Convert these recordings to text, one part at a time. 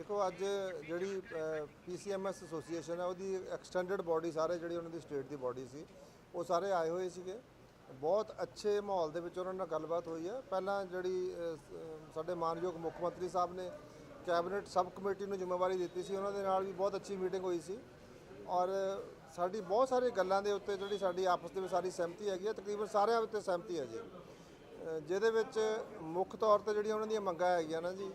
ਦੇਖੋ, ਅੱਜ ਜਿਹੜੀ ਪੀਸੀਐਮਐਸ ਐਸੋਸੀਏਸ਼ਨ ਹੈ, ਉਹਦੀ ਐਕਸਟੈਂਡਡ ਬਾਡੀ ਸਾਰੇ ਜਿਹੜੀ ਉਹਨਾਂ ਦੀ ਸਟੇਟ ਦੀ ਬਾਡੀ ਸੀ, ਉਹ ਸਾਰੇ ਆਏ ਹੋਏ ਸੀਗੇ। ਬਹੁਤ ਅੱਛੇ ਮਾਹੌਲ ਦੇ ਵਿੱਚ ਉਹਨਾਂ ਨਾਲ ਗੱਲਬਾਤ ਹੋਈ ਹੈ। ਪਹਿਲਾਂ ਜਿਹੜੀ ਸਾਡੇ ਮਾਨਯੋਗ ਮੁੱਖ ਮੰਤਰੀ ਸਾਹਿਬ ਨੇ ਕੈਬਨਿਟ ਸਬ ਕਮੇਟੀ ਨੂੰ ਜ਼ਿੰਮੇਵਾਰੀ ਦਿੱਤੀ ਸੀ, ਉਹਨਾਂ ਦੇ ਨਾਲ ਵੀ ਬਹੁਤ ਅੱਛੀ ਮੀਟਿੰਗ ਹੋਈ ਸੀ। ਔਰ ਸਾਡੀ ਬਹੁਤ ਸਾਰੇ ਗੱਲਾਂ ਦੇ ਉੱਤੇ ਜਿਹੜੀ ਸਾਡੀ ਆਪਸ ਦੇ ਵਿੱਚ ਸਾਰੀ ਸਹਿਮਤੀ ਹੈਗੀ ਹੈ, ਤਕਰੀਬਨ ਸਾਰਿਆਂ ਉੱਤੇ ਸਹਿਮਤੀ ਹੈ ਜੀ। ਜਿਹਦੇ ਵਿੱਚ ਮੁੱਖ ਤੌਰ ਤੇ ਜਿਹੜੀਆਂ ਉਹਨਾਂ ਦੀਆਂ ਮੰਗਾਂ ਹੈਗੀਆਂ ਨਾ ਜੀ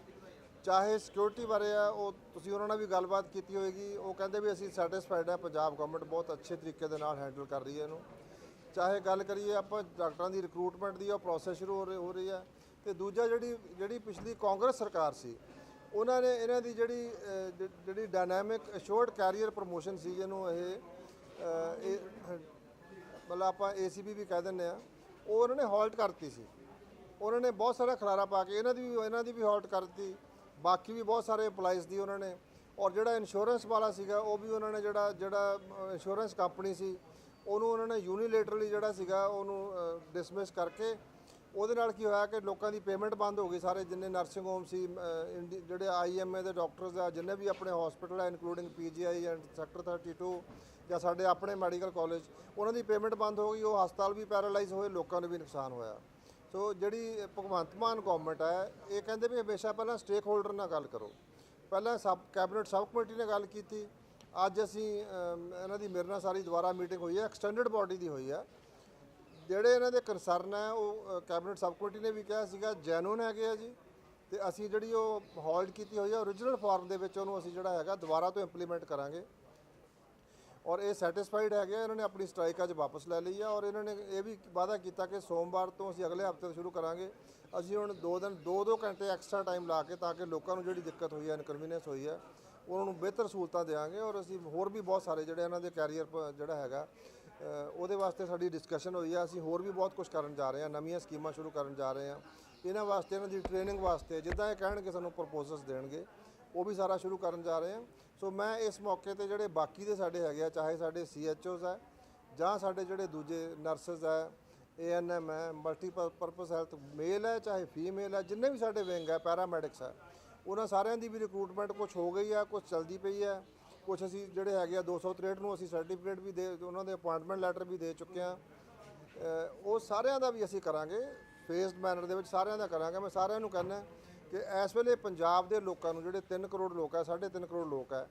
ਚਾਹੇ ਸਿਕਿਉਰਿਟੀ ਬਾਰੇ ਆ ਉਹ ਤੁਸੀਂ ਉਹਨਾਂ ਨਾਲ ਵੀ ਗੱਲਬਾਤ ਕੀਤੀ ਹੋਏਗੀ। ਉਹ ਕਹਿੰਦੇ ਵੀ ਅਸੀਂ ਸੈਟੀਸਫਾਈਡ ਆ ਪੰਜਾਬ ਗਵਰਨਮੈਂਟ ਬਹੁਤ ਅੱਛੇ ਤਰੀਕੇ ਦੇ ਨਾਲ ਹੈਂਡਲ ਕਰ ਰਹੀ ਹੈ ਇਹਨੂੰ। ਚਾਹੇ ਗੱਲ ਕਰੀਏ ਆਪਾਂ ਡਾਕਟਰਾਂ ਦੀ ਰਿਕਰੂਟਮੈਂਟ ਦੀ ਉਹ ਪ੍ਰੋਸੈਸ ਸ਼ੁਰੂ ਹੋ ਰਹੀ ਹੋ ਰਹੀ ਹੈ। ਤੇ ਦੂਜਾ ਜਿਹੜੀ ਜਿਹੜੀ ਪਿਛਲੀ ਕਾਂਗਰਸ ਸਰਕਾਰ ਸੀ ਉਹਨਾਂ ਨੇ ਇਹਨਾਂ ਦੀ ਜਿਹੜੀ ਜਿਹੜੀ ਡਾਇਨਾਮਿਕ ਸ਼ੋਰਟ ਕੈਰੀਅਰ ਪ੍ਰੋਮੋਸ਼ਨ ਸੀ ਜਿਹਨੂੰ ਇਹ ਅ, ਇਹ ਮਤਲਬ ਆਪਾਂ ਏਸੀਬੀ ਵੀ ਕਹਿ ਦਿੰਦੇ ਆ ਉਹ ਉਹਨਾਂ ਨੇ ਹਾਲਟ ਕਰਤੀ ਸੀ। ਉਹਨਾਂ ਨੇ ਬਹੁਤ ਸਾਰਾ ਖਲਾਰਾ ਪਾ ਕੇ ਇਹਨਾਂ ਦੀ ਵੀ ਇਹਨਾਂ ਦੀ ਵੀ ਹਾਲਟ ਕਰਤੀ। ਬਾਕੀ ਵੀ ਬਹੁਤ ਸਾਰੇ EMPLOYEES ਦੀ ਉਹਨਾਂ ਨੇ ਔਰ ਜਿਹੜਾ ਇੰਸ਼ੋਰੈਂਸ ਵਾਲਾ ਸੀਗਾ, ਉਹ ਵੀ ਉਹਨਾਂ ਨੇ ਜਿਹੜਾ ਜਿਹੜਾ ਇੰਸ਼ੋਰੈਂਸ ਕੰਪਨੀ ਸੀ, ਉਹਨੂੰ ਉਹਨਾਂ ਨੇ ਯੂਨੀਲੇਟਰਲੀ ਜਿਹੜਾ ਸੀਗਾ, ਉਹਨੂੰ ਡਿਸਮਿਸ ਕਰਕੇ ਉਹਦੇ ਨਾਲ ਕੀ ਹੋਇਆ ਕਿ ਲੋਕਾਂ ਦੀ ਪੇਮੈਂਟ ਬੰਦ ਹੋ ਗਈ ਸਾਰੇ, ਜਿੰਨੇ ਨਰਸਿੰਗ ਹੋਮ ਸੀ ਇੰਡੀ- ਜਿਹੜੇ ਆਈਐਮਏ ਦੇ ਡਾਕਟਰਸ ਆ, ਜਿੰਨੇ ਵੀ ਆਪਣੇ ਹਸਪੀਟਲ ਆ ਇਨਕਲੂਡਿੰਗ ਪੀਜੀਆਈ ਐਂਡ ਸੈਕਟਰ 32 ਜਾਂ ਸਾਡੇ ਆਪਣੇ ਮੈਡੀਕਲ ਕਾਲਜ ਉਹਨਾਂ ਦੀ ਪੇਮੈਂਟ ਬੰਦ ਹੋ ਗਈ, ਉਹ ਹਸਪਤਾਲ ਵੀ ਪੈਰਾਲਾਈਜ਼ ਹੋਏ, ਲੋਕਾਂ ਨੂੰ ਵੀ ਨੁਕਸਾਨ ਹੋਇਆ। ਸੋ ਜਿਹੜੀ ਭਗਵੰਤ ਮਾਨ ਗਵਰਨਮੈਂਟ ਹੈ, ਇਹ ਕਹਿੰਦੇ ਵੀ ਹਮੇਸ਼ਾ ਪਹਿਲਾਂ ਸਟੇਕ ਹੋਲਡਰ ਨਾਲ ਗੱਲ ਕਰੋ। ਪਹਿਲਾਂ ਸਬ ਕੈਬਨਿਟ ਸਬ ਕਮੇਟੀ ਨੇ ਗੱਲ ਕੀਤੀ। ਅੱਜ ਅਸੀਂ ਇਹਨਾਂ ਦੀ ਮੇਰੇ ਨਾਲ ਸਾਰੀ ਦੁਬਾਰਾ ਮੀਟਿੰਗ ਹੋਈ ਹੈ ਐਕਸਟੈਂਡਡ ਬਾਡੀ ਦੀ ਹੋਈ ਹੈ। ਜਿਹੜੇ ਇਹਨਾਂ ਦੇ ਕੰਸਰਨ ਹੈ, ਉਹ ਕੈਬਨਿਟ ਸਬ ਕਮੇਟੀ ਨੇ ਵੀ ਕਿਹਾ ਸੀਗਾ ਜੈਨੂਨ ਹੈਗੇ ਆ ਜੀ। ਤੇ ਅਸੀਂ ਜਿਹੜੀ ਉਹ ਹੋਲਡ ਕੀਤੀ ਹੋਈ ਹੈ origignal ਫਾਰਮ ਦੇ ਵਿੱਚ ਉਹਨੂੰ ਅਸੀਂ ਜਿਹੜਾ ਹੈਗਾ ਦੁਬਾਰਾ ਤੋਂ ਇੰਪਲੀਮੈਂਟ ਕਰਾਂਗੇ। ਔਰ ਇਹ ਸੈਟੀਸਫਾਈਡ ਹੈਗੇ ਆ, ਇਹਨਾਂ ਨੇ ਆਪਣੀ ਸਟ੍ਰਾਈਕ ਅੱਜ ਵਾਪਸ ਲੈ ਲਈ ਆ ਔਰ ਇਹਨਾਂ ਨੇ ਇਹ ਵੀ ਵਾਅਦਾ ਕੀਤਾ ਕਿ ਸੋਮਵਾਰ ਤੋਂ ਅਸੀਂ ਅਗਲੇ ਹਫ਼ਤੇ ਤੋਂ ਸ਼ੁਰੂ ਕਰਾਂਗੇ। ਅਸੀਂ ਹੁਣ 2 ਦਿਨ 2-2 ਘੰਟੇ ਐਕਸਟਰਾ ਟਾਈਮ ਲਾ ਕੇ ਤਾਂ ਕਿ ਲੋਕਾਂ ਨੂੰ ਜਿਹੜੀ ਦਿੱਕਤ ਹੋਈ ਹੈ ਇਨਕਨਵੀਨੀਅੰਸ ਹੋਈ ਹੈ ਉਹਨਾਂ ਨੂੰ ਬਿਹਤਰ ਸਹੂਲਤਾਂ ਦੇਵਾਂਗੇ ਔਰ ਅਸੀਂ ਹੋਰ ਵੀ ਬਹੁਤ ਸਾਰੇ ਜਿਹੜੇ ਇਹਨਾਂ ਦੇ ਕੈਰੀਅਰ ਜਿਹੜਾ ਹੈਗਾ ਉਹਦੇ ਵਾਸਤੇ ਸਾਡੀ ਡਿਸਕਸ਼ਨ ਹੋਈ ਆ। ਅਸੀਂ ਹੋਰ ਵੀ ਬਹੁਤ ਕੁਝ ਕਰਨ ਜਾ ਰਹੇ ਹਾਂ ਨਵੀਆਂ ਸਕੀਮਾਂ ਸ਼ੁਰੂ ਕਰਨ ਜਾ ਰਹੇ ਹਾਂ ਇਹਨਾਂ ਵਾਸਤੇ ਇਹਨਾਂ ਦੀ ਟ੍ਰੇਨਿੰਗ ਵਾਸਤੇ ਜਿੱਦਾਂ ਇਹ ਕਹਿਣਗੇ ਸਾਨੂੰ ਪ੍ਰਪੋਜ਼ਲਸ ਦੇਣਗੇ। ਉਹ ਵੀ ਸਾਰਾ ਸ਼ੁਰੂ ਕਰਨ ਜਾ ਰਹੇ ਹਾਂ। ਸੋ ਮੈਂ ਇਸ ਮੌਕੇ ਤੇ ਜਿਹੜੇ ਬਾਕੀ ਦੇ ਸਾਡੇ ਹੈਗੇ ਆ, ਚਾਹੇ ਸਾਡੇ ਸੀਐਚਓਜ਼ ਹੈ ਜਾਂ ਸਾਡੇ ਜਿਹੜੇ ਦੂਜੇ ਨਰਸਸ ਹੈ ਏਐਨਐਮ ਹੈ ਮਲਟੀ ਪਰਪਸ ਹੈਲਥ ਮੇਲ ਹੈ ਚਾਹੇ ਫੀਮੇਲ ਹੈ ਜਿੰਨੇ ਵੀ ਸਾਡੇ ਵਿੰਗ ਹੈ ਪੈਰਾਮੈਡਿਕਸ ਹੈ ਉਹਨਾਂ ਸਾਰਿਆਂ ਦੀ ਵੀ ਰਿਕਰੂਟਮੈਂਟ ਕੁਝ ਹੋ ਗਈ ਆ ਕੁਝ ਚਲਦੀ ਪਈ ਹੈ ਕੁਝ ਅਸੀਂ ਜਿਹੜੇ ਹੈਗੇ ਆ 263 ਨੂੰ ਅਸੀਂ ਸਰਟੀਫਿਕੇਟ ਵੀ ਦੇ, ਉਹਨਾਂ ਦੇ ਅਪਾਇੰਟਮੈਂਟ ਲੈਟਰ ਵੀ ਦੇ ਚੁੱਕੇ ਹਾਂ ਉਹ ਸਾਰਿਆਂ ਦਾ ਵੀ ਅਸੀਂ ਕਰਾਂਗੇ ਫੇਸਡ ਮੈਨਰ ਦੇ ਵਿੱਚ ਸਾਰਿਆਂ ਦਾ ਕਰਾਂਗੇ। ਮੈਂ ਸਾਰਿਆਂ ਨੂੰ ਕਹਿੰਦਾ ਕਿ ਇਸ ਵੇਲੇ ਪੰਜਾਬ ਦੇ ਲੋਕਾਂ ਨੂੰ ਜਿਹੜੇ 3 ਕਰੋੜ ਲੋਕ ਹੈ 3.5 ਕਰੋੜ ਲੋਕ ਹੈ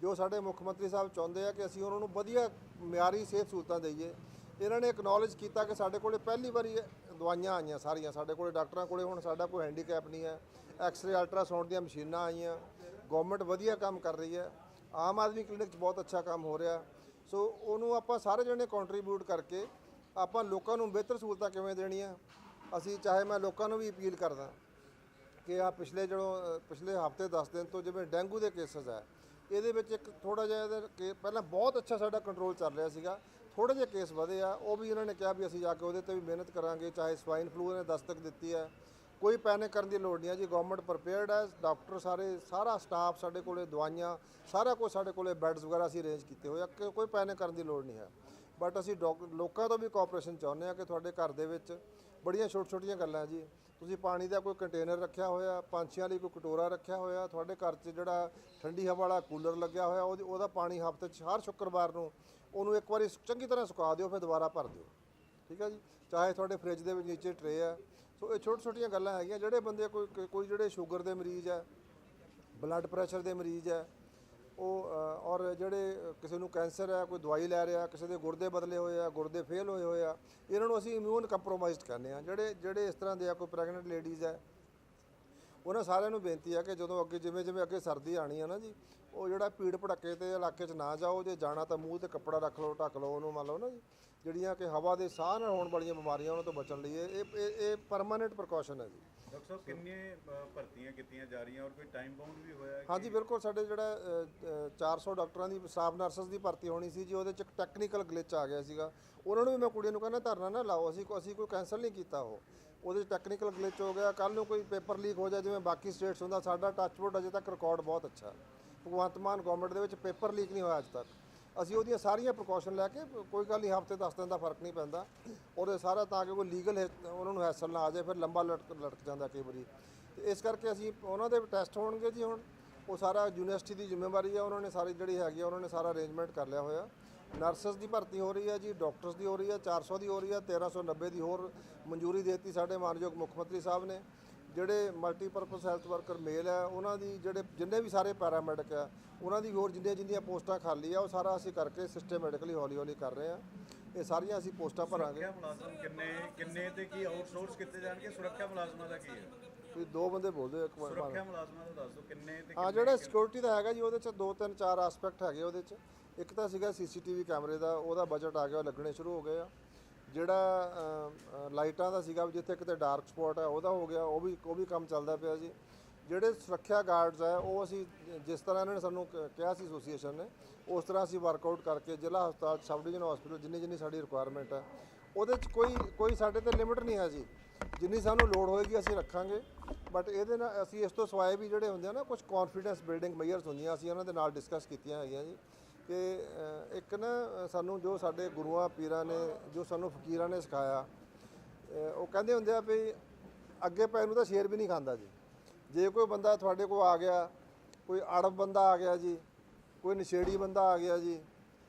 ਜੋ ਸਾਡੇ ਮੁੱਖ ਮੰਤਰੀ ਸਾਹਿਬ ਚਾਹੁੰਦੇ ਆ ਕਿ ਅਸੀਂ ਉਹਨਾਂ ਨੂੰ ਵਧੀਆ ਮਿਆਰੀ ਸਿਹਤ ਸਹੂਲਤਾਂ ਦਈਏ। ਇਹਨਾਂ ਨੇ ਐਕਨੋਲਜ ਕੀਤਾ ਕਿ ਸਾਡੇ ਕੋਲੇ ਪਹਿਲੀ ਵਾਰੀ ਦਵਾਈਆਂ ਆਈਆਂ ਸਾਰੀਆਂ, ਸਾਡੇ ਕੋਲੇ ਡਾਕਟਰਾਂ ਕੋਲੇ, ਹੁਣ ਸਾਡਾ ਕੋਈ ਹੈਂਡੀਕੈਪ ਨਹੀਂ ਹੈ। ਐਕਸ-ਰੇ ਅਲਟਰਾਸਾਊਂਡ ਦੀਆਂ ਮਸ਼ੀਨਾਂ ਆਈਆਂ ਗਵਰਨਮੈਂਟ ਵਧੀਆ ਕੰਮ ਕਰ ਰਹੀ ਹੈ। ਆਮ ਆਦਮੀ ਕਲੀਨਿਕ 'ਚ ਬਹੁਤ ਅੱਛਾ ਕੰਮ ਹੋ ਰਿਹਾ। ਸੋ ਉਹਨੂੰ ਆਪਾਂ ਸਾਰੇ ਜਣੇ ਕੰਟਰੀਬਿਊਟ ਕਰਕੇ ਆਪਾਂ ਲੋਕਾਂ ਨੂੰ ਬਿਹਤਰ ਸਹੂਲਤਾਂ ਕਿਵੇਂ ਦੇਣੀਆਂ, ਅਸੀਂ ਚਾਹੇ ਮੈਂ ਲੋਕਾਂ ਨੂੰ ਵੀ ਅਪੀਲ ਕਰਦਾ। ਕਿ ਆ ਪਿਛਲੇ ਜਦੋਂ ਪਿਛਲੇ ਹਫ਼ਤੇ 10 ਦਿਨ ਤੋਂ ਜਿਵੇਂ ਡੈਂਗੂ ਦੇ ਕੇਸਸ ਹੈ ਇਹਦੇ ਵਿੱਚ ਇੱਕ ਥੋੜਾ ਜਿਹਾ ਇਹਦੇ ਕੇ ਪਹਿਲਾਂ ਬਹੁਤ ਅੱਛਾ ਸਾਡਾ ਕੰਟਰੋਲ ਚੱਲ ਰਿਹਾ ਸੀਗਾ ਥੋੜੇ ਜਿਹੇ ਕੇਸ ਵਧੇ ਆ, ਉਹ ਵੀ ਇਹਨਾਂ ਨੇ ਕਿਹਾ ਵੀ ਅਸੀਂ ਜਾ ਕੇ ਉਹਦੇ ਤੇ ਵੀ ਮਿਹਨਤ ਕਰਾਂਗੇ, ਚਾਹੇ ਸਵਾਈਨ ਫਲੂ ਨੇ ਦਸਤਕ ਦਿੱਤੀ ਹੈ ਕੋਈ ਪੈਨਿਕ ਕਰਨ ਦੀ ਲੋੜ ਨਹੀਂ ਹੈ ਜੀ ਗਵਰਨਮੈਂਟ ਪ੍ਰਪੇਅਰਡ ਹੈ ਡਾਕਟਰ ਸਾਰੇ, ਸਾਰਾ ਸਟਾਫ ਸਾਡੇ ਕੋਲੇ ਦਵਾਈਆਂ, ਸਾਰਾ ਕੁਝ ਸਾਡੇ ਕੋਲੇ ਬੈੱਡਸ ਵਗੈਰਾ ਅਸੀਂ ਅਰੇਂਜ ਕੀਤੇ ਹੋਏ ਆ, ਕਿ ਕੋਈ ਪੈਨਿਕ ਕਰਨ ਦੀ ਲੋੜ ਨਹੀਂ ਹੈ ਬਟ ਅਸੀਂ ਡਾਕ- ਲੋਕਾਂ ਤੋਂ ਵੀ ਕੋਆਪਰੇਸ਼ਨ ਚਾਹੁੰਦੇ ਆ ਕਿ ਤੁਹਾਡੇ ਘਰ ਦੇ ਵਿੱਚ ਬੜੀਆਂ ਛੋਟ-ਛੋਟੀਆਂ ਗੱਲਾਂ ਜੀ। ਤੁਸੀਂ ਪਾਣੀ ਦਾ ਕੋਈ ਕੰਟੇਨਰ ਰੱਖਿਆ ਹੋਇਆ, ਪੰਛੀਆਂ ਲਈ ਕੋਈ ਕਟੋਰਾ ਰੱਖਿਆ ਹੋਇਆ, ਤੁਹਾਡੇ ਘਰ 'ਚ ਜਿਹੜਾ ਠੰਡੀ ਹਵਾ ਵਾਲਾ ਕੂਲਰ ਲੱਗਿਆ ਹੋਇਆ, ਉਹਦੀ- ਉਹਦਾ ਪਾਣੀ ਹਫ਼ਤੇ 'ਚ ਹਰ ਸ਼ੁੱਕਰਵਾਰ ਨੂੰ ਉਹਨੂੰ ਇੱਕ ਵਾਰੀ ਚੰਗੀ ਤਰ੍ਹਾਂ ਸੁਕਾ ਦਿਓ, ਫਿਰ ਦੁਬਾਰਾ ਭਰ ਦਿਓ। ਠੀਕ ਹੈ ਜੀ? ਚਾਹੇ ਤੁਹਾਡੇ ਫ੍ਰਿਜ ਦੇ ਵਿੱਚ ਨੀਚੇ ਟਰੇ ਆ ਸੋ ਇਹ ਛੋਟ ਛੋਟੀਆਂ ਗੱਲਾਂ ਹੈਗੀਆਂ। ਜਿਹੜੇ ਬੰਦੇ ਕੋਈ ਕੋਈ- ਕੋਈ ਜਿਹੜੇ ਸ਼ੂਗਰ ਦੇ ਮਰੀਜ਼ ਹੈ ਬਲੱਡ ਪ੍ਰੈਸ਼ਰ ਦੇ ਮਰੀਜ਼ ਹੈ ਉਹ ਔਰ ਜਿਹੜੇ ਕਿਸੇ ਨੂੰ ਕੈਂਸਰ ਹੈ, ਕੋਈ ਦਵਾਈ ਲੈ ਰਿਹਾ, ਕਿਸੇ ਦੇ ਗੁਰਦੇ ਬਦਲੇ ਹੋਏ ਆ ਗੁਰਦੇ ਫੇਲ ਹੋਏ ਹੋਏ ਆ, ਇਹਨਾਂ ਨੂੰ ਅਸੀਂ ਇਮਿਊਨ ਕੰਪਰੋਮਾਈਜ਼ਡ ਕਹਿੰਦੇ ਆ ਜਿਹੜੇ ਜਿਹੜੇ ਇਸ ਤਰ੍ਹਾਂ ਦੇ ਆ, ਕੋਈ ਪ੍ਰੈਗਨੈਂਟ ਲੇਡੀਜ਼ ਹੈ, ਉਹਨਾਂ ਸਾਰਿਆਂ ਨੂੰ ਬੇਨਤੀ ਆ ਕਿ ਜਦੋਂ ਅੱਗੇ, ਜਿਵੇਂ ਜਿਵੇਂ ਅੱਗੇ ਸਰਦੀ ਆਣੀ ਆ ਨਾ ਜੀ, ਉਹ ਜਿਹੜਾ ਪੀੜ ਭੜੱਕੇ ਤੇ ਇਲਾਕੇ 'ਚ ਨਾ ਜਾਓ, ਜੇ ਜਾਣਾ ਤਾਂ ਮੂੰਹ ਤੇ ਕੱਪੜਾ ਰੱਖ ਲਓ, ਢੱਕ ਲਓ, ਉਹਨੂੰ ਮੰਨ ਲਓ ਨਾ ਜੀ। ਜਿਹੜੀਆਂ ਕਿ ਹਵਾ ਦੇ ਸਾਹ ਨਾਲ ਹੋਣ ਵਾਲੀਆਂ ਬਿਮਾਰੀਆਂ, ਉਹਨਾਂ ਤੋਂ ਬਚਣ ਲਈ ਇਹ, ਇਹ- ਇਹ ਇਹ ਪਰਮਾਨੈਂਟ ਪ੍ਰੀਕਾਸ਼ਨ ਹੈ ਜੀ। ਡਾਕਟਰ ਸਾਹਿਬ ਕਿੰਨੀਆਂ ਭਰਤੀਆਂ ਕੀਤੀਆਂ ਜਾ ਰਹੀਆਂ ਔਰ ਕੋਈ ਟਾਈਮ ਬਾਉਂਡ ਵੀ ਹੋਇਆ ਹਾਂਜੀ ਬਿਲਕੁਲ ਸਾਡੇ ਜਿਹੜਾ ਅ, ਅ, 400 ਡਾਕਟਰਾਂ ਦੀ ਸਟਾਫ ਨਰਸਸ ਦੀ ਭਰਤੀ ਹੋਣੀ ਸੀ ਜੀ ਉਹਦੇ ਚ ਇੱਕ ਟੈਕਨੀਕਲ ਗਲਿਚ ਆ ਗਿਆ ਸੀਗਾ। ਉਹਨਾਂ ਨੂੰ ਵੀ ਮੈਂ ਕੁੜੀਆਂ ਨੂੰ ਕਹਿੰਦਾ ਧਰਨਾ ਨਾ ਲਾਓ ਅਸੀਂ ਅਸੀਂ ਕੋਈ ਕੈਂਸਲ ਨਹੀਂ ਕੀਤਾ ਉਹ। ਉਹਦੇ ਚ ਟੈਕਨੀਕਲ ਗਲਿਚ ਹੋ ਗਿਆ ਕੱਲ ਨੂੰ ਕੋਈ ਪੇਪਰ ਲੀਕ ਹੋ ਜਾਏ ਜਿਵੇਂ ਬਾਕੀ ਸਟੇਟਸ ਹੁੰਦਾ ਸਾਡਾ ਟੱਚਵੁੱਡ ਅਜੇ ਤੱਕ ਰਿਕਾਰਡ ਬਹੁਤ ਅੱਛਾ। ਭਗਵੰਤ ਮਾਨ ਗਵਰਨਮੈਂਟ ਦੇ ਵਿੱਚ ਪੇਪਰ ਲੀਕ ਨਹੀਂ ਹੋਇਆ ਅੱਜ ਤੱਕ। ਅਸੀਂ ਉਹਦੀਆਂ ਸਾਰੀਆਂ ਪ੍ਰੀਕਾਸ਼ਨ ਲੈ ਕੇ, ਕੋਈ ਗੱਲ ਨਹੀਂ, ਹਫ਼ਤੇ 10 ਦਿਨ ਦਾ ਫ਼ਰਕ ਨਹੀਂ ਪੈਂਦਾ। ਔਰ ਇਹ ਸਾਰਾ ਤਾਂ ਕਿ ਕੋਈ ਲੀਗਲ ਉਹਨਾਂ ਨੂੰ ਹੈਸਲ ਨਾ ਆ ਜਾਏ, ਫਿਰ ਲੰਬਾ ਲਟਕ ਲਟਕ ਜਾਂਦਾ ਕਈ ਵਾਰੀ। ਤੇ ਇਸ ਕਰਕੇ ਅਸੀਂ ਉਹਨਾਂ ਦੇ ਟੈਸਟ ਹੋਣਗੇ ਜੀ ਹੁਣ। ਉਹ ਸਾਰਾ ਯੂਨੀਵਰਸਿਟੀ ਦੀ ਜ਼ਿੰਮੇਵਾਰੀ ਹੈ ਉਹਨਾਂ ਨੇ ਸਾਰੀ ਜਿਹੜੀ ਹੈਗੀ ਆ, ਉਹਨਾਂ ਨੇ ਸਾਰਾ ਅਰੇਂਜਮੈਂਟ ਕਰ ਲਿਆ ਹੋਇਆ। ਨਰਸਸ ਦੀ ਭਰਤੀ ਹੋ ਰਹੀ ਹੈ ਜੀ ਡਾਕਟਰਸ ਦੀ ਹੋ ਰਹੀ ਹੈ 400 ਦੀ ਹੋ ਰਹੀ ਹੈ 1390 ਦੀ ਹੋਰ ਮਨਜ਼ੂਰੀ ਦੇ ਦਿੱਤੀ ਸਾਡੇ ਮਾਨਯੋਗ ਮੁੱਖ ਮੰਤਰੀ ਸਾਹਿਬ ਨੇ। ਜਿਹੜੇ ਮਲਟੀਪਰਪਸ ਹੈਲਥ ਵਰਕਰ ਮੇਲ ਹੈ ਉਹਨਾਂ ਦੀ ਜਿਹੜੇ ਜਿੰਨੇ ਵੀ ਸਾਰੇ ਪੈਰਾਮੈਡਿਕ ਆ ਉਹਨਾਂ ਦੀ ਹੋਰ ਜਿੰਨੀਆਂ ਜਿੰਨੀਆਂ ਪੋਸਟਾਂ ਖਾਲੀ ਆ ਉਹ ਸਾਰਾ ਅਸੀਂ ਕਰਕੇ ਸਿਸਟਮੈਟਿਕਲੀ ਹੌਲੀ ਹੌਲੀ ਕਰ ਰਹੇ ਆ ਇਹ ਸਾਰੀਆਂ ਅਸੀਂ ਪੋਸਟਾਂ ਭਰਾਂਗੇ। ਸੁਰੱਖਿਆ ਮੁਲਾਜ਼ਮ ਕਿੰਨੇ ਕਿੰਨੇ ਤੇ ਕੀ ਆਊਟਸੋਰਸ ਕੀਤੇ ਜਾਣਗੇ? ਸੁਰੱਖਿਆ ਮੁਲਾਜ਼ਮਾਂ ਦਾ ਕੀ ਹੈ? ਤੁਸੀਂ ਦੋ ਬੰਦੇ ਬੋਲਦੇ ਇੱਕ ਵਾਰ ਸੁਰੱਖਿਆ ਮੁਲਾਜ਼ਮਾਂ ਦਾ ਦੱਸ ਦਿਓ ਕਿੰਨੇ ਤੇ ਹਾਂ ਜਿਹੜਾ ਸਿਕਿਉਰਿਟੀ ਦਾ ਹੈਗਾ ਜੀ ਉਹਦੇ ਚ ਦੋ ਤਿੰਨ ਚਾਰ ਐਸਪੈਕਟ ਹੈਗੇ ਉਹਦੇ ਚ। ਇੱਕ ਤਾਂ ਸੀਗਾ ਸੀਸੀਟੀਵੀ ਕੈਮਰੇ ਦਾ ਉਹਦਾ ਬਜਟ ਆ ਗਿਆ ਲੱਗਣੇ ਸ਼ੁਰੂ ਹੋ ਗਏ ਆ। ਜਿਹੜਾ ਲਾਈਟਾਂ ਦਾ ਸੀਗਾ ਵੀ ਜਿੱਥੇ ਕਿਤੇ ਡਾਰਕ ਸਪੌਟ ਹੈ, ਉਹਦਾ ਹੋ ਗਿਆ, ਉਹ ਵੀ ਉਹ ਵੀ ਕੰਮ ਚੱਲਦਾ ਪਿਆ ਜੀ। ਜਿਹੜੇ ਸੁਰੱਖਿਆ ਗਾਰਡਸ ਹੈ, ਉਹ ਅਸੀਂ ਜਿਸ ਤਰ੍ਹਾਂ ਇਹਨਾਂ ਨੇ ਸਾਨੂੰ ਕ- ਕਿਹਾ ਸੀ ਐਸੋਸੀਏਸ਼ਨ ਨੇ, ਉਸ ਤਰ੍ਹਾਂ ਅਸੀਂ ਵਰਕਆਊਟ ਕਰਕੇ ਜ਼ਿਲ੍ਹਾ ਹਸਪਤਾਲ ਸਬ ਡਿਵੀਜ਼ਨ ਹਸਪੀਟਲ ਜਿੰਨੀ ਜਿੰਨੀ ਸਾਡੀ ਰਿਕੁਆਇਰਮੈਂਟ ਹੈ, ਉਹਦੇ 'ਚ ਕੋਈ ਕੋਈ ਸਾਡੇ ਤੇ ਲਿਮਿਟ ਨਹੀਂ ਹੈ ਜੀ। ਜਿੰਨੀ ਸਾਨੂੰ ਲੋੜ ਹੋਏਗੀ ਅਸੀਂ ਰੱਖਾਂਗੇ ਬਟ ਇਹਦੇ ਨਾਲ ਅਸੀਂ ਇਸ ਤੋਂ ਸਵਾਏ ਵੀ ਜਿਹੜੇ ਹੁੰਦੇ ਆ ਨਾ ਕੁਝ ਕੌਨਫੀਡੈਂਸ ਬਿਲਡਿੰਗ ਮੇਜਰਸ ਹੁੰਦੀਆਂ, ਅਸੀਂ ਉਹਨਾਂ ਦੇ ਨਾਲ ਡਿਸਕਸ ਕੀਤੀਆਂ ਹੈਗੀਆਂ ਜੀ। ਕਿ ਇੱਕ ਨਾ ਸਾਨੂੰ ਜੋ ਸਾਡੇ ਗੁਰੂਆਂ, ਪੀਰਾਂ ਨੇ, ਜੋ ਸਾਨੂੰ ਫਕੀਰਾਂ ਨੇ ਸਿਖਾਇਆ ਉਹ ਕਹਿੰਦੇ ਹੁੰਦੇ ਆ ਵੀ ਅੱਗੇ ਪੈ ਨੂੰ ਤਾਂ ਸ਼ੇਰ ਵੀ ਨਹੀਂ ਖਾਂਦਾ ਜੀ ਜੇ ਕੋਈ ਬੰਦਾ ਤੁਹਾਡੇ ਕੋਲ ਆ ਗਿਆ, ਕੋਈ ਅੜਬ ਬੰਦਾ ਆ ਗਿਆ ਜੀ, ਕੋਈ ਨਸ਼ੇੜੀ ਬੰਦਾ ਆ ਗਿਆ ਜੀ,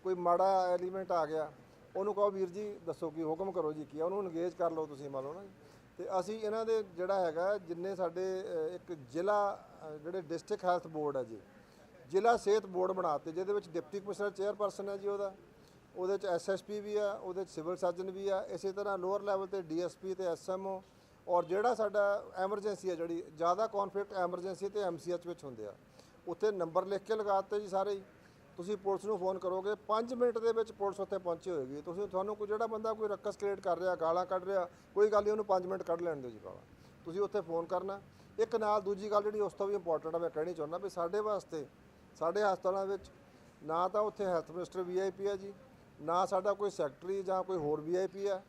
ਕੋਈ ਮਾੜਾ ਐਲੀਮੈਂਟ ਆ ਗਿਆ, ਉਹਨੂੰ ਕਹੋ ਵੀਰ ਜੀ, ਦੱਸੋ ਕੀ ਹੁਕਮ ਕਰੋ ਜੀ, ਕੀ ਆ ਉਹਨੂੰ ਇੰਗੇਜ ਕਰ ਲਓ ਤੁਸੀਂ ਮੰਨ ਲਓ ਨਾ ਜੀ। ਤੇ ਅਸੀਂ ਇਹਨਾਂ ਦੇ ਜਿਹੜਾ ਹੈਗਾ, ਜਿੰਨੇ ਸਾਡੇ ਇੱਕ ਜ਼ਿਲ੍ਹਾ ਜਿਹੜੇ ਡਿਸਟ੍ਰਿਕਟ ਹੈਲਥ ਬੋਰਡ ਹੈ ਜੀ ਜ਼ਿਲ੍ਹਾ ਸਿਹਤ ਬੋਰਡ ਬਣਾਤੇ ਜਿਹਦੇ ਵਿੱਚ ਡਿਪਟੀ ਕਮਿਸ਼ਨਰ ਚੇਅਰਪਰਸਨ ਹੈ ਜੀ ਉਹਦਾ। ਉਹਦੇ ਚ ਐਸਐਸਪੀ ਵੀ ਆ, ਉਹਦੇ ਚ ਸਿਵਲ ਸਰਜਨ ਵੀ ਆ, ਇਸੇ ਤਰ੍ਹਾਂ ਲੋਅਰ ਲੈਵਲ ਤੇ ਡੀਐਸਪੀ ਤੇ ਐਸਐਮਓ ਔਰ ਜਿਹੜਾ ਸਾਡਾ ਐਮਰਜੈਂਸੀ ਆ, ਜਿਹੜੀ ਜ਼ਿਆਦਾ ਕਨਫਲਿਕਟ ਐਮਰਜੈਂਸੀ ਤੇ ਐਮਸੀਐਚ ਵਿੱਚ ਹੁੰਦੇ ਆ, ਉੱਥੇ ਨੰਬਰ ਲਿਖ ਕੇ ਲਗਾਤੇ ਜੀ ਸਾਰੇ ਹੀ। ਤੁਸੀਂ ਪੁਲਿਸ ਨੂੰ ਫੋਨ ਕਰੋਗੇ 5 ਮਿੰਟ ਦੇ ਵਿੱਚ ਪੁਲਿਸ ਉੱਥੇ ਪਹੁੰਚੀ ਹੋਏਗੀ। ਤੁਸੀਂ ਤੁਹਾਨੂੰ ਕੋਈ, ਜਿਹੜਾ ਬੰਦਾ ਕੋਈ ਰੱਕਸ ਕ੍ਰੀਏਟ ਕਰ ਰਿਹਾ, ਗਾਲਾਂ ਕੱਢ ਰਿਹਾ, ਕੋਈ ਗੱਲ ਨਹੀਂ, ਉਹਨੂੰ 5 ਮਿੰਟ ਕੱਢ ਲੈਣ ਦਿਓ ਜੀ ਗਾਲਾਂ ਤੁਸੀਂ ਉੱਥੇ ਫੋਨ ਕਰਨਾ। ਇੱਕ ਨਾਲ ਦੂਜੀ ਗੱਲ ਜਿਹੜੀ ਉਸ ਤੋਂ ਵੀ ਇੰਪੋਰਟੈਂਟ ਆ, ਮੈਂ ਕਹਿਣੀ ਚਾਹੁੰਦਾ ਵੀ ਸਾਡੇ ਵਾਸਤੇ ਸਾਡੇ ਹਸਪਤਾਲਾਂ ਵਿੱਚ ਨਾ ਤਾਂ ਉੱਥੇ ਹੈਲਥ ਮਿਨਿਸਟਰ ਵੀਆਈਪੀ ਹੈ ਜੀ, ਨਾ ਸਾਡਾ ਕੋਈ ਸੈਕਟਰੀ ਜਾਂ ਕੋਈ ਹੋਰ ਵੀਆਈਪੀ ਹੈ,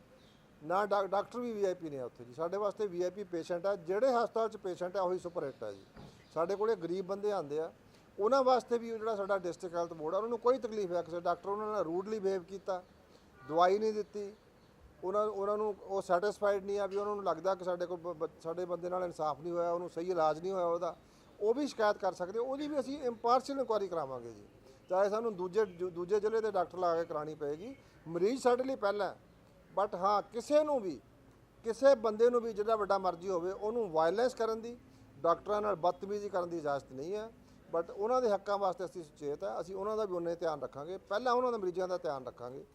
ਨਾ ਡਾ- ਡਾਕਟਰ ਵੀ ਵੀਆਈਪੀ ਨੇ ਉੱਥੇ ਜੀ। ਸਾਡੇ ਵਾਸਤੇ ਵੀਆਈਪੀ ਪੇਸ਼ੈਂਟ ਆ, ਜਿਹੜੇ ਹਸਪਤਾਲ 'ਚ ਪੇਸ਼ੈਂਟ ਆ, ਉਹੀ ਸੁਪਰ ਹਿੱਟ ਆ ਜੀ। ਸਾਡੇ ਕੋਲੇ ਗਰੀਬ ਬੰਦੇ ਆਉਂਦੇ ਆ, ਉਹਨਾਂ ਵਾਸਤੇ ਵੀ ਜਿਹੜਾ ਸਾਡਾ ਡਿਸਟ੍ਰਿਕਟ ਹੈਲਥ ਬੋਰਡ ਆ, ਉਹਨਾਂ ਨੂੰ ਕੋਈ ਤਕਲੀਫ ਹੈ ਕਿਸੇ ਡਾਕਟਰ ਉਹਨਾਂ ਨਾਲ ਰੂਡਲੀ ਬਿਹੇਵ ਕੀਤਾ, ਦਵਾਈ ਨਹੀਂ ਦਿੱਤੀ, ਉਹਨਾਂ ਉਹਨਾਂ ਨੂੰ ਉਹ ਸੈਟੀਸਫਾਈਡ ਨਹੀਂ ਆ ਵੀ ਉਹਨਾਂ ਨੂੰ ਲੱਗਦਾ ਕਿ ਸਾਡੇ ਕੋਲ ਬ- ਬ- ਸਾਡੇ ਬੰਦੇ ਨਾਲ ਇਨਸਾਫ ਨਹੀਂ ਹੋਇਆ, ਉਹਨੂੰ ਸਹੀ ਇਲਾਜ ਨਹੀਂ ਹੋਇਆ ਉਹਦਾ। ਉਹ ਵੀ ਸ਼ਿਕਾਇਤ ਕਰ ਸਕਦੇ ਉਹਦੀ ਵੀ ਅਸੀਂ ਇੰਪਾਰਸ਼ੀਅਲ ਇਨਕੁਆਇਰੀ ਕਰਾਵਾਂਗੇ ਜੀ। ਚਾਹੇ ਸਾਨੂੰ ਦੂਜੇ ਦੂਜੇ ਜ਼ਿਲ੍ਹੇ ਦੇ ਡਾਕਟਰ ਲਾ ਕੇ ਕਰਾਣੀ ਪਏਗੀ, ਮਰੀਜ਼ ਸਾਡੇ ਲਈ ਪਹਿਲਾਂ ਬਟ ਹਾਂ, ਕਿਸੇ ਨੂੰ ਵੀ, ਕਿਸੇ ਬੰਦੇ ਨੂੰ ਵੀ ਜਿਹੜਾ ਵੱਡਾ ਮਰਜ਼ੀ ਹੋਵੇ, ਉਹਨੂੰ ਵਾਇਲੈਂਸ ਕਰਨ ਦੀ, ਡਾਕਟਰਾਂ ਨਾਲ ਬਦਤਮੀਜ਼ੀ ਕਰਨ ਦੀ ਇਜਾਜ਼ਤ ਨਹੀਂ ਹੈ। ਬਟ ਉਹਨਾਂ ਦੇ ਹੱਕਾਂ ਵਾਸਤੇ ਅਸੀਂ ਸੁਚੇਤ ਹੈ, ਅਸੀਂ ਉਹਨਾਂ ਦਾ ਵੀ ਉਹਨੇ ਧਿਆਨ ਰੱਖਾਂਗੇ। ਪਹਿਲਾਂ ਉਹਨਾਂ ਦੇ ਮਰੀਜ਼ਾਂ ਦਾ ਧਿਆਨ ਰੱਖਾਂਗੇ।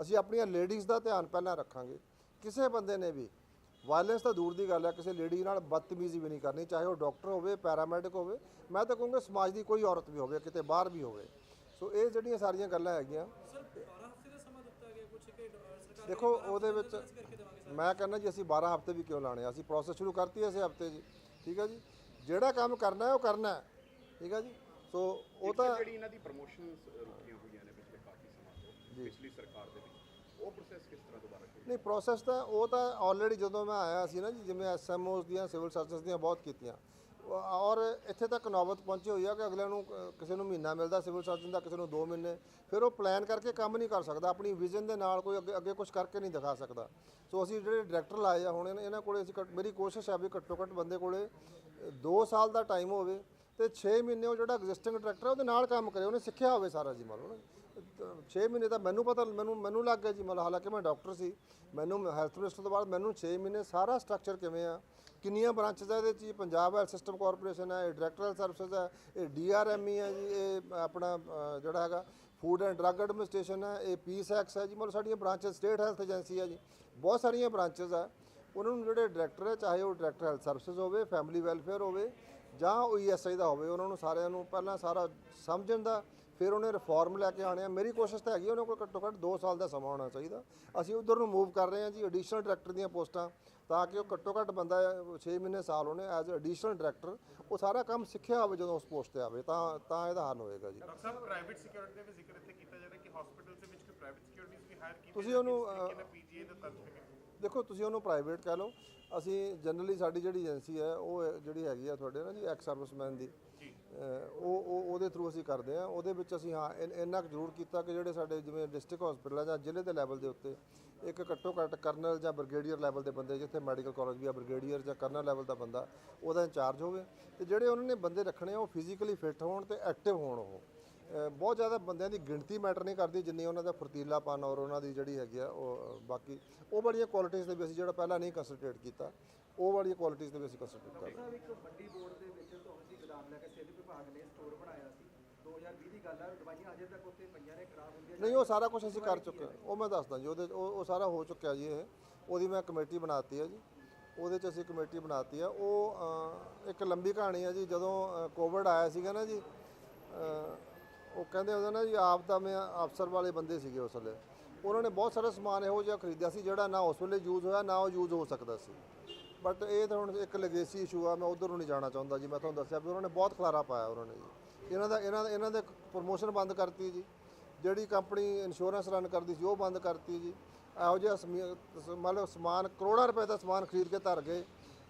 ਅਸੀਂ ਆਪਣੀਆਂ ਲੇਡੀਜ਼ ਦਾ ਧਿਆਨ ਪਹਿਲਾਂ ਰੱਖਾਂਗੇ। ਕਿਸੇ ਬੰਦੇ ਨੇ ਵੀ ਵਾਇਲੈਂਸ ਤਾਂ ਦੂਰ ਦੀ ਗੱਲ ਹੈ ਕਿਸੇ ਲੇਡੀ ਨਾਲ ਬਦਤਮੀਜ਼ੀ ਵੀ ਨਹੀਂ ਕਰਨੀ ਚਾਹੇ ਉਹ ਡਾਕਟਰ ਹੋਵੇ ਪੈਰਾਮੈਡਿਕ ਹੋਵੇ। ਮੈਂ ਤਾਂ ਕਹੂੰਗਾ ਸਮਾਜ ਦੀ ਕੋਈ ਔਰਤ ਵੀ ਹੋਵੇ ਕਿਤੇ ਬਾਹਰ ਵੀ ਹੋਵੇ। ਸੋ ਇਹ ਜਿਹੜੀਆਂ ਸਾਰੀਆਂ ਗੱਲਾਂ ਹੈਗੀਆਂ ਸਰ 12 ਹਫ਼ਤੇ ਦਾ ਸਮਾਂ ਦਿੱਤਾ ਗਿਆ ਕੁਝ ਕਿ ਅ, ਸਰਕਾਰ ਦੇਖੋ ਉਹਦੇ ਵਿੱਚ ਮੈਂ ਕਹਿੰਦਾ ਜੀ ਅਸੀਂ 12 ਹਫ਼ਤੇ ਵੀ ਕਿਉਂ ਲਾਣੇ? ਅਸੀਂ ਪ੍ਰੋਸੈਸ ਸ਼ੁਰੂ ਕਰਤੀ ਐ ਇਸੇ ਹਫ਼ਤੇ ਜੀ ਠੀਕ ਹੈ ਜੀ? ਜਿਹੜਾ ਕੰਮ ਕਰਨਾ ਹੈ ਉਹ ਕਰਨਾ ਹੈ ਠੀਕ ਹੈ ਜੀ? ਸੋ ਉਹ ਤਾਂ ਜਿਹੜੀ ਇਹਨਾਂ ਦੀ ਪ੍ਰਮੋਸ਼ਨਸ ਰੁਕੀਆਂ ਹੋਈਆਂ ਨੇ ਪਿਛਲੇ ਕਾਫੀ ਸਮਾਂ ਤੋਂ ਪਿਛਲੀ ਸਰਕਾਰ ਦੇ ਵਿੱਚ। ਉਹ ਪ੍ਰੋਸੈਸ ਕਿਸ ਤਰ੍ਹਾਂ ਦੁਬਾਰਾ ਸ਼ੁਰੂ ਨਹੀਂ ਪ੍ਰੋਸੈਸ ਤਾਂ ਉਹ ਤਾਂ ਆਲਰੇਡੀ ਜਦੋਂ ਮੈਂ ਆਇਆ ਸੀ ਨਾ ਜੀ, ਜਿਵੇਂ ਐਸਐਮਓਸ ਦੀਆਂ ਸਿਵਲ ਸਰਜਨਸ ਦੀਆਂ ਬਹੁਤ ਕੀਤੀਆਂ। ਉਹ- ਔਰ ਇੱਥੇ ਤੱਕ ਨੌਬਤ ਪਹੁੰਚੀ ਹੋਈ ਆ ਕਿ ਅਗਲੇ ਨੂੰ ਕਿਸੇ ਨੂੰ ਮਹੀਨਾ ਮਿਲਦਾ ਸਿਵਲ ਸਰਜਨ ਦਾ, ਕਿਸੇ ਨੂੰ 2 ਮਹੀਨੇ। ਫਿਰ ਉਹ ਪਲਾਨ ਕਰਕੇ ਕੰਮ ਨਹੀਂ ਕਰ ਸਕਦਾ, ਆਪਣੀ ਵਿਜ਼ਨ ਦੇ ਨਾਲ ਕੋਈ ਅੱਗੇ ਅੱਗੇ ਕੁਝ ਕਰਕੇ ਨਹੀਂ ਦਿਖਾ ਸਕਦਾ। ਸੋ ਅਸੀਂ ਜਿਹੜੇ ਡਾਇਰੈਕਟਰ ਲਾਏ ਆ, ਹੁਣ ਇਹਨਾਂ- ਇਹਨਾਂ ਕੋਲੇ ਅਸੀਂ ਘੱਟ- ਮੇਰੀ ਕੋਸ਼ਿਸ਼ ਆ ਵੀ ਘੱਟੋ ਘੱਟ ਬੰਦੇ ਕੋਲੇ 2 ਸਾਲ ਦਾ ਟਾਈਮ ਹੋਵੇ ਤੇ 6 ਮਹੀਨੇ ਉਹ ਜਿਹੜਾ ਐਗਜ਼ਿਸਟਿੰਗ ਡਾਇਰੈਕਟਰ ਹੈ ਉਹਦੇ ਨਾਲ ਕੰਮ ਕਰੇ, ਉਹਨੇ ਸਿੱਖਿਆ ਹੋਵੇ ਸਾਰਾ ਜੀ ਮਤਲਬ ਲਓ 6 ਮਹੀਨੇ ਤਾਂ ਮੈਨੂੰ ਪਤਾ, ਮੈਨੂੰ ਮੈਨੂੰ ਲੱਗ ਗਿਆ ਜੀ ਮਤਲਬ ਹਾਲਾਂਕਿ ਮੈਂ ਡਾਕਟਰ ਸੀ। ਮੈਨੂੰ ਹੈਲਥ ਮਿਨਿਸਟਰ ਤੋਂ ਬਾਅਦ ਮੈਨੂੰ 6 ਮਹੀਨੇ ਸਾਰਾ ਸਟਰਕਚਰ ਕਿਵੇਂ ਆ, ਕਿੰਨੀਆਂ ਬ੍ਰਾਂਚਸ ਆ ਇਹਦੇ ਚ? ਜੀ ਪੰਜਾਬ ਹੈਲਥ ਸਿਸਟਮ ਕਾਰਪੋਰੇਸ਼ਨ ਹੈ ਇਹ ਡਾਇਰੈਕਟਰ ਹੈਲਥ ਸਰਵਿਸਿਜ਼ ਹੈ ਇਹ ਡੀਆਰਐਮਈ ਹੈ ਜੀ, ਇਹ ਆਪਣਾ ਜਿਹੜਾ ਹੈਗਾ ਫੂਡ ਐਂਡ ਡਰੱਗ ਐਡਮਿਨਿਸਟ੍ਰੇਸ਼ਨ ਹੈ ਇਹ ਪੀਸੈਕਸ ਹੈ ਜੀ, ਮਤਲਬ ਸਾਡੀਆਂ ਬ੍ਰਾਂਚਸ ਸਟੇਟ ਹੈਲਥ ਏਜੰਸੀ ਹੈ ਜੀ, ਬਹੁਤ ਸਾਰੀਆਂ ਬ੍ਰਾਂਚਸ ਆ। ਉਹਨਾਂ ਨੂੰ ਜਿਹੜੇ ਡਾਇਰੈਕਟਰ ਹੈ ਚਾਹੇ ਉਹ ਡਾਇਰੈਕਟਰ ਹੈਲਥ ਸਰਵਿਸਿਜ਼ ਹੋਵੇ ਫੈਮਿਲੀ ਵੈਲਫੇਅਰ ਹੋਵੇ ਜਾਂ ਉਹ ਈਐਸਆਈ ਦਾ ਹੋਵੇ ਉਹਨਾਂ ਨੂੰ ਸਾਰਿਆਂ ਨੂੰ ਪਹਿਲਾਂ ਸਾਰਾ ਸਮਝਣ ਦਾ ਫਿਰ ਉਹਨੇ ਰਿਫਾਰਮ ਲੈ ਕੇ ਆਣੇ ਆ। ਮੇਰੀ ਕੋਸ਼ਿਸ਼ ਤਾਂ ਹੈਗੀ ਉਹਨਾਂ ਕੋਲ ਘੱਟੋ ਘੱਟ 2 ਸਾਲ ਦਾ ਸਮਾਂ ਹੋਣਾ ਚਾਹੀਦਾ। ਅਸੀਂ ਉਧਰ ਨੂੰ ਮੂਵ ਕਰ ਰਹੇ ਹਾਂ ਜੀ ਐਡੀਸ਼ਨਲ ਡਾਇਰੈਕਟਰ ਦੀਆਂ ਪੋਸਟਾਂ ਤਾਂ ਕਿ ਉਹ ਘੱਟੋ ਘੱਟ ਬੰਦਾ 6 ਮਹੀਨੇ ਸਾਲ ਉਹਨੇ ਐਜ਼ ਐਡੀਸ਼ਨਲ ਡਾਇਰੈਕਟਰ ਉਹ ਸਾਰਾ ਕੰਮ ਸਿੱਖਿਆ ਹੋਵੇ ਜਦੋਂ ਉਸ ਪੋਸਟ ਤੇ ਆਵੇ ਤਾਂ ਤਾਂ ਇਹਦਾ ਹੱਲ ਹੋਏਗਾ ਜੀ। ਡਾਕਟਰ ਸਾਹਿਬ ਪ੍ਰਾਈਵੇਟ ਸਿਕਿਉਰਿਟੀ ਦਾ ਵੀ ਜ਼ਿਕਰ ਇੱਥੇ ਕੀਤਾ ਜਾ ਰਿਹਾ ਕਿ ਹਸਪੀਟਲ ਦੇ ਵਿੱਚ ਕੋਈ ਪ੍ਰਾਈਵੇਟ ਸਿਕਿਉਰਿਟੀਜ਼ ਵੀ ਹਾਇਰ ਕੀਤੀ ਤੁਸੀਂ ਉਹਨੂੰ, ਪੀਜੀਏ ਦਾ ਤੇ ਦੇਖੋ ਤੁਸੀਂ ਉਹਨੂੰ ਪ੍ਰਾਈਵੇਟ ਕਹਿ ਲਓ। ਅਸੀਂ ਜਨਰਲੀ ਸਾਡੀ ਜਿਹੜੀ ਏਜੰਸੀ ਹੈ ਉਹ ਜਿਹੜੀ ਹੈਗੀ ਆ ਤੁਹਾਡੇ ਨਾ ਜੀ ਐਕਸ ਸਰਵਿਸਮੈਨ ਦੀ। ਉਹ ਉਹ ਉਹਦੇ ਥਰੂ ਅਸੀਂ ਕਰਦੇ ਆ ਉਹਦੇ ਵਿੱਚ ਅਸੀਂ ਹਾਂ ਇਨ- ਕੁ ਜ਼ਰੂਰ ਕੀਤਾ ਕਿ ਜਿਹੜੇ ਸਾਡੇ ਜਿਵੇਂ ਡਿਸਟ੍ਰਿਕਟ ਹਸਪੀਟਲ ਆ ਜਾਂ ਜ਼ਿਲ੍ਹੇ ਦੇ ਲੈਵਲ ਦੇ ਉੱਤੇ ਇੱਕ ਘੱਟੋ ਘੱਟ ਕਰਨਲ ਜਾਂ ਬ੍ਰਿਗੇਡੀਅਰ ਲੈਵਲ ਦੇ ਬੰਦੇ ਜਿੱਥੇ ਮੈਡੀਕਲ ਕਾਲਜ ਵੀ ਆ ਬ੍ਰਿਗੇਡੀਅਰ ਜਾਂ ਕਰਨਲ ਲੈਵਲ ਦਾ ਬੰਦਾ ਉਹਦਾ ਇੰਚਾਰਜ ਹੋਵੇ। ਤੇ ਜਿਹੜੇ ਉਹਨਾਂ ਨੇ ਬੰਦੇ ਰੱਖਣੇ ਆ ਉਹ ਫਿਜ਼ੀਕਲੀ ਫਿੱਟ ਹੋਣ ਤੇ ਐਕਟਿਵ ਹੋਣ ਉਹ। ਬਹੁਤ ਜ਼ਿਆਦਾ ਬੰਦਿਆਂ ਦੀ ਗਿਣਤੀ ਮੈਟਰ ਨਹੀਂ ਕਰਦੀ ਜਿੰਨੀ ਉਹਨਾਂ ਦਾ ਫੁਰਤੀਲਾਪਨ ਔਰ ਉਹਨਾਂ ਦੀ ਜਿਹੜੀ ਹੈਗੀ ਆ ਉਹ ਬਾਕੀ ਉਹ ਬੜੀਆਂ ਕੁਆਲਿਟੀਆਂ ਦੇ ਵੀ ਅਸੀਂ ਜਿਹੜਾ ਪਹਿਲਾਂ ਨਹੀਂ ਕੰਸਨਟਰੇਟ ਕੀਤਾ ਉਹ ਵਾਲੀਆਂ ਕੁਆਲਿਟੀਆਂ ਦੇ ਵੀ ਅਸੀਂ ਕੰਸਨਟਰੇਟ ਕਰਦੇ ਹਾਂ। ਸਾਹਿਬ ਇੱਕ ਵੱਡੀ ਬੋਰਡ ਦੇ ਵਿੱਚ ਜੀ ਗੋਦਾਮ ਲੈ ਕੇ ਸਿਹਤ ਵਿਭਾਗ ਨੇ ਸਟੋਰ ਬਣਾਇਆ ਸੀ। 2020 ਦੀ ਗੱਲ ਹੈ ਦਵਾਈਆਂ ਅਜੇ ਤੱਕ ਉੱਥੇ ਪਈਆਂ ਨੇ ਖਰਾਬ ਹੁੰਦੀਆਂ ਨਹੀਂ ਉਹ ਸਾਰਾ ਕੁਝ ਅਸੀਂ ਕਰ ਚੁੱਕੇ ਹਾਂ। ਉਹ ਮੈਂ ਦੱਸਦਾ ਜੀ ਉਹਦੇ ਉਹ ਉਹ ਸਾਰਾ ਹੋ ਚੁੱਕਿਆ ਜੀ ਇਹ। ਉਹਦੀ ਮੈਂ ਕਮੇਟੀ ਬਣਾਤੀ ਹੈ ਜੀ। ਉਹਦੇ 'ਚ ਅਸੀਂ ਕਮੇਟੀ ਬਣਾਤੀ ਆ। ਉਹ ਇੱਕ ਲੰਬੀ ਕਹਾਣੀ ਹੈ ਜੀ ਜਦੋਂ ਕੋਵਿਡ ਆਇਆ ਸੀਗਾ ਨਾ ਜੀ ਉਹ ਕਹਿੰਦੇ ਉਹਦਾ ਨਾ ਜੀ ਆਪ ਤਾਂ ਮੈਂ ਅਫਸਰ ਵਾਲੇ ਬੰਦੇ ਸੀਗੇ ਉਸ ਵੇਲੇ। ਉਹਨਾਂ ਨੇ ਬਹੁਤ ਸਾਰਾ ਸਮਾਨ ਇਹੋ ਜਿਹਾ ਖਰੀਦਿਆ ਸੀ ਜਿਹੜਾ ਨਾ ਉਸ ਵੇਲੇ ਯੂਜ਼ ਹੋਇਆ, ਨਾ ਉਹ ਯੂਜ਼ ਹੋ ਸਕਦਾ ਸੀ। ਬਟ ਇਹ ਤਾਂ ਹੁਣ ਇੱਕ ਲੈਗੇਸੀ ਇਸ਼ੂ ਆ, ਮੈਂ ਉਧਰ ਨੂੰ ਨਹੀਂ ਜਾਣਾ ਚਾਹੁੰਦਾ ਜੀ। ਮੈਂ ਤੁਹਾਨੂੰ ਦੱਸਿਆ ਵੀ ਉਹਨਾਂ ਨੇ ਬਹੁਤ ਖਲਾਰਾ ਪਾਇਆ ਉਹਨਾਂ ਨੇ ਜੀ। ਇਹਨਾਂ ਦਾ ਇਹਨਾਂ ਦਾ, ਇਹਨਾਂ ਦੇ ਪ੍ਰੋਮੋਸ਼ਨ ਬੰਦ ਕਰਤੀ ਜੀ। ਜਿਹੜੀ ਕੰਪਨੀ ਇੰਸ਼ੋਰੈਂਸ ਰਨ ਕਰਦੀ ਸੀ, ਉਹ ਬੰਦ ਕਰਤੀ ਜੀ। ਇਹੋ ਜਿਹਾ ਸਮੀ- ਮੰਨ ਲਓ ਸਮਾਨ, ਕਰੋੜਾਂ ਰੁਪਏ ਦਾ ਸਮਾਨ ਖਰੀਦ ਕੇ ਧਰ ਗਏ।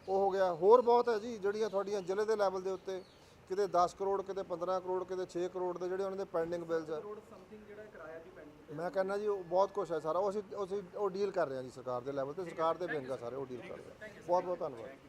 ਉਹ ਹੋ ਗਿਆ। ਹੋਰ ਬਹੁਤ ਹੈ ਜੀ, ਜਿਹੜੀਆਂ ਤੁਹਾਡੀਆਂ ਜ਼ਿਲ੍ਹੇ ਦੇ ਲੈਵਲ ਦੇ ਉੱਤੇ ਕਿਤੇ 10 ਕਰੋੜ ਕਿਤੇ 15 ਕਰੋੜ ਕਿਤੇ 6 ਕਰੋੜ ਦੇ ਜਿਹੜੇ ਉਹਨਾਂ ਦੇ ਪੈਂਡਿੰਗ ਬਿਲਸ ਆ। ਕਰੋੜ ਸਮਥਿੰਗ ਜਿਹੜਾ ਕਿਰਾਇਆ ਜੀ ਪੈਂਡਿੰਗ ਮੈਂ ਕਹਿੰਦਾ ਜੀ ਉਹ ਬਹੁਤ ਕੁਝ ਹੈ ਸਾਰਾ। ਉਹ ਅਸੀਂ ਉਹ ਅਸੀਂ ਉਹ ਡੀਲ ਕਰ ਰਹੇ ਹਾਂ ਜੀ ਸਰਕਾਰ ਦੇ ਲੈਵਲ ਤੇ। ਸਰਕਾਰ ਦੇ ਵਿੰਗ ਆ ਸਾਰੇ ਉਹ ਡੀਲ ਕਰ ਰਹੇ ਬਹੁਤ ਬਹੁਤ ਧੰਨਵਾਦ।